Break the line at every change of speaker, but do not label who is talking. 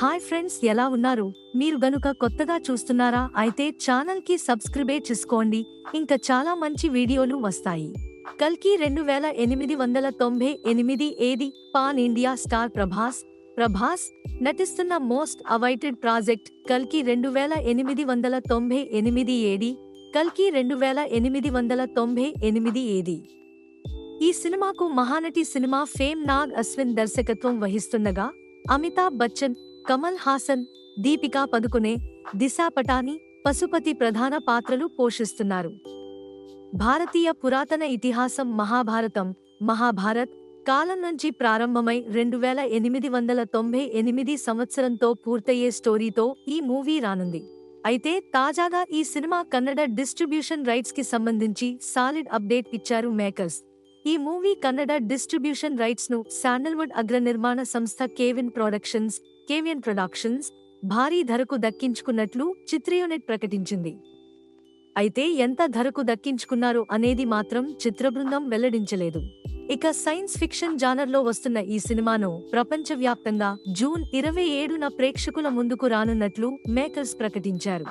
Hi friends ఎలా ఉన్నారు? మీరు గనుక కొత్తగా చూస్తున్నారా అయితే ఛానల్కి సబ్స్క్రైబే చేసుకోండి. ఇంకా చాలా మంచి వీడియోలు వస్తాయి. కల్కి రెండు వేల ఎనిమిది వందల తొంభై ఎనిమిది ఏది? Pan India star Prabhas. Prabhas నటిస్తున్న మోస్ట్ అవైటెడ్ ప్రాజెక్ట్ కల్కి రెండు వేల ఎనిమిది వందల తొంభై ఎనిమిది ఏడి కల్కి రెండు వేల ఎనిమిది వందల తొంభై ఎనిమిది ఏది? ఈ సినిమాకు మహానటి సినిమా ఫేమ్ నాగ్ అశ్విన్ దర్శకత్వం వహిస్తుండగా అమితాబ్ బచ్చన్ కమల్ హాసన్ దీపికా పదుకునే దిశా పటాని పశుపతి ప్రధాన పాత్రలు పోషిస్తున్నారు. భారతీయ పురాతన ఇతిహాసం మహాభారతం మహాభారత్ కాలం నుంచి ప్రారంభమై రెండు వేల ఎనిమిది వందల తొంభై ఎనిమిది సంవత్సరంతో పూర్తయ్యే స్టోరీతో ఈ మూవీ రానుంది. అయితే తాజాగా ఈ సినిమా కన్నడ డిస్ట్రిబ్యూషన్ రైట్స్కి సంబంధించి సాలిడ్ అప్డేట్ ఇచ్చారు మేకర్స్. ఈ మూవీ కన్నడ డిస్ట్రిబ్యూషన్ రైట్స్ను శాండల్వుడ్ అగ్ర నిర్మాణ సంస్థ కేవిన్ ప్రొడక్షన్స్ కేవియన్ ప్రొడక్షన్స్ భారీ ధరకు దక్కించుకున్నట్లు చిత్రయూనిట్ ప్రకటించింది. అయితే ఎంత ధరకు దక్కించుకున్నారు అనేది మాత్రం చిత్రబృందం వెల్లడించలేదు. ఇక సైన్స్ ఫిక్షన్ జానర్లో వస్తున్న ఈ సినిమాను ప్రపంచవ్యాప్తంగా జూన్ ఇరవై ఏడున ప్రేక్షకుల ముందుకు రానున్నట్లు మేకర్స్ ప్రకటించారు.